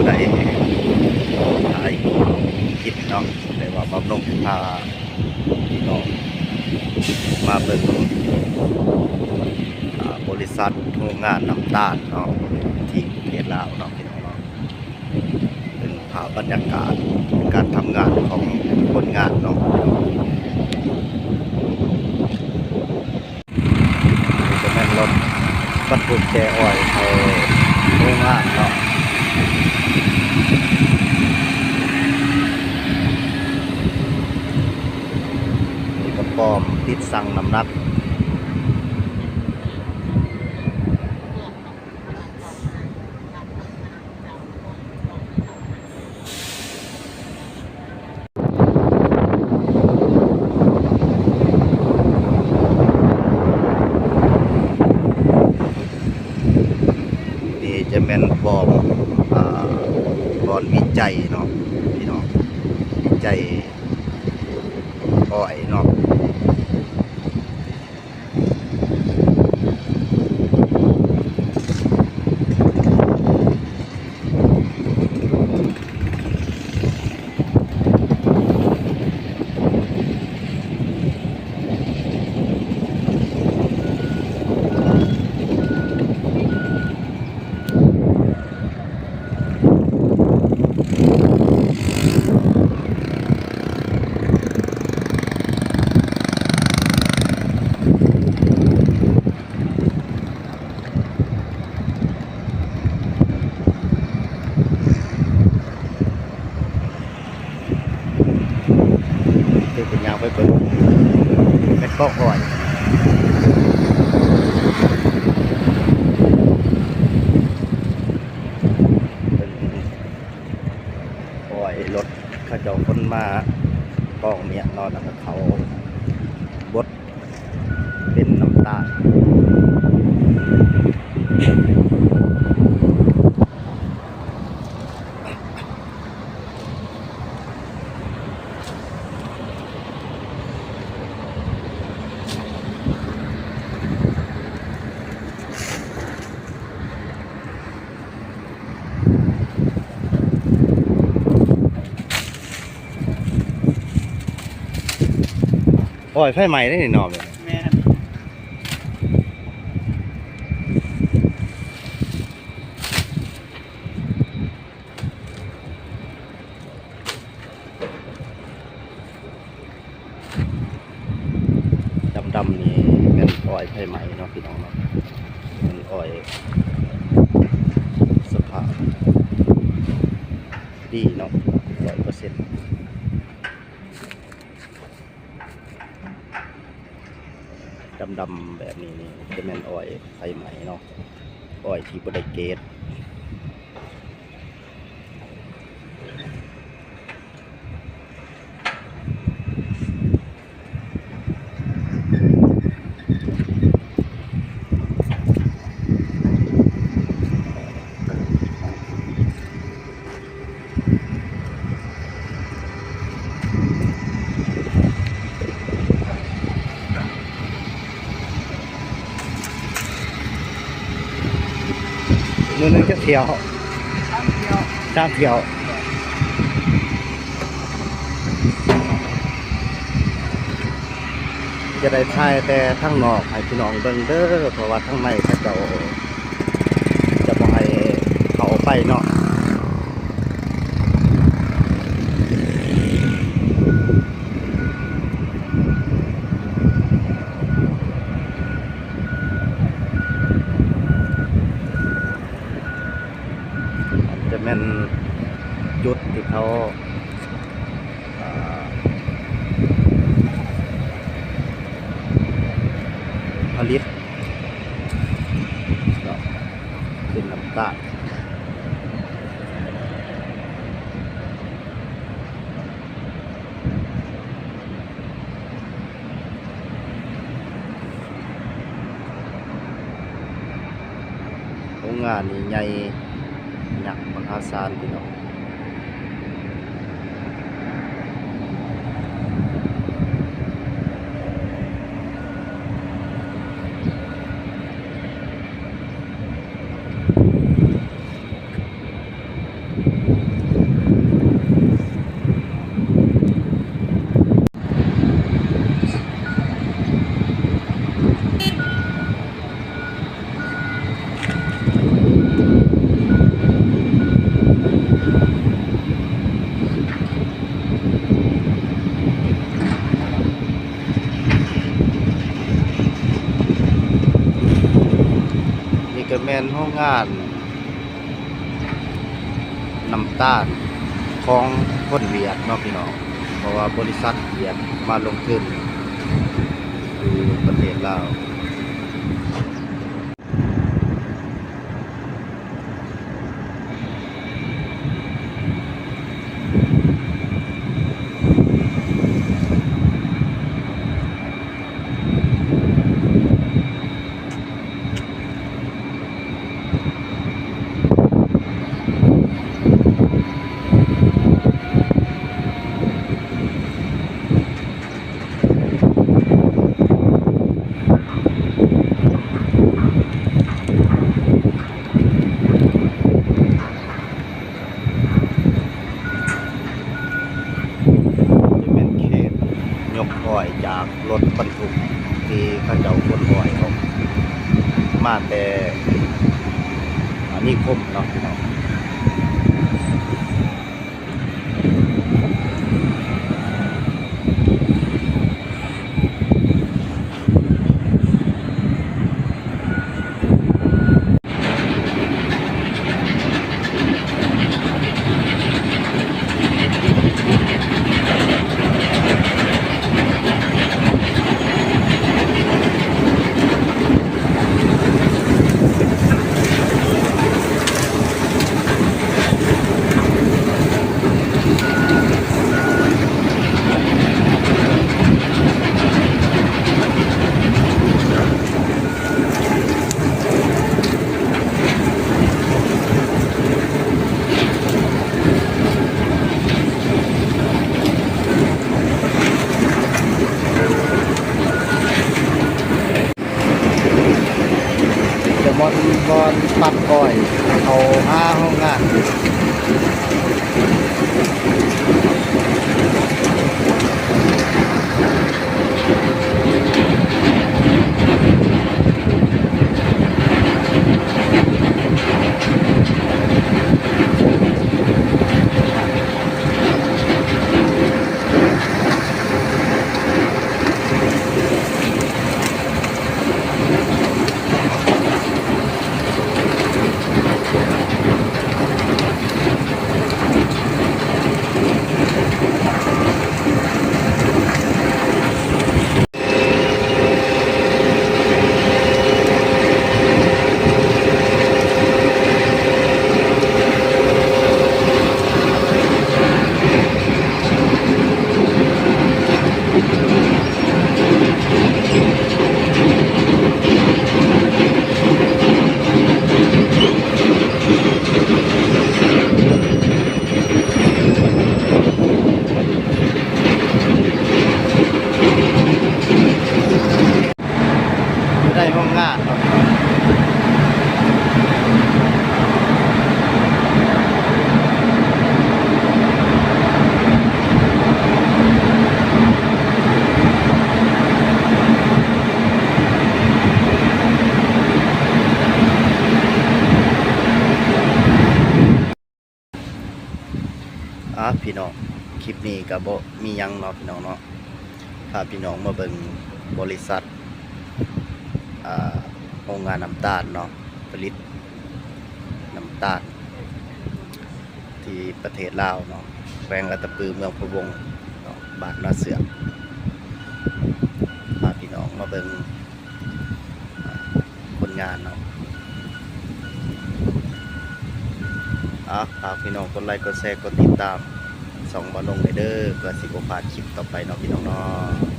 ผู้ใดหายคิดเนาะแต่ว่าบำรุงพาพี่น้องมาเปิดบริษัทโรงงานน้ำตาลเนาะที่เทศลาวเนาะพี่น้องเป็นภาพบรรยากาศการทำงานของคนงานเนาะจะเป็นรถบรรทุกแกอ้อยเขาโรงงานเนาะ กอมติดสั่งน้ำหนัก นี่จะเป็นบอมอ่าบอนวิจัยเนาะพี่น้องวิจัยอ้อยเนาะคือเป็นยางไปเปิดแม่ ก็กอ้อนปล่อยรถเขาจ้าคนมากองเมียนอนแล้วก็เขาบดเป็นน้ำตาล โอ้ยไฟใหม่ได้นี่เนอมเลยแม่นดำดำๆนี่เป็นอ้อยไฟใหม่เนาะพี่น้องเนาะเป็นอ้อยสภาพดีเนาะร้อยเปอร์เซ็นต์ ดำๆแบบนี้นี่จะเป็นอ้อยไฟใหม่เนาะอ้อยที่บไดเกต นึงจะเที่ยวทั้งเดียวจ้ามเที่ยวจะได้ถ่ายแต่ทั้งนอกให้พี่น้องเบิ่งเด้อเพราะว่าทั้งในเขาจะจะบ่ให้เขาไปเนาะแม่นจุดที่เขาอ่า ผลิตก็เป็นน้ำตาลโร งงานนี่ใหญ่หนักมหาศาลพี่น้อง นห้องงานน้ำตาลของคนเวียดเนาะพี่น้องเพราะว่าบริษัทเวียดมาลงทุนอยู่ประเทศลาว จะเป็นเขตยกอ้อยจากรถบรรทุกที่เข้าเจ้าขนอ้อยออก มาแต่อันนี้คมเนาะพี่น้อง จะบอลบอลปัดอ้อย เอาห้าห้องงาน อะพี่น้องคลิปนี้ก็บ่มียังเนาะพี่น้องเนาะพาพี่น้องมาเบิ่งบริษัทโรงงานน้ำตาลเนาะผลิตน้ำตาล ที่ประเทศลาวเนาะแขวงอัตปือเมืองพะวงเนาะบ้านนาเสือพาพี่น้องมาเบิ่งอ่าคนงานเนาะ อะฝากพี่น้องกดไลค์กดแชร์กดติดตามสองบอลลงในเด้อเพื่อสิบพลาดคลิปต่อไปเนาะพี่น้องเนาะ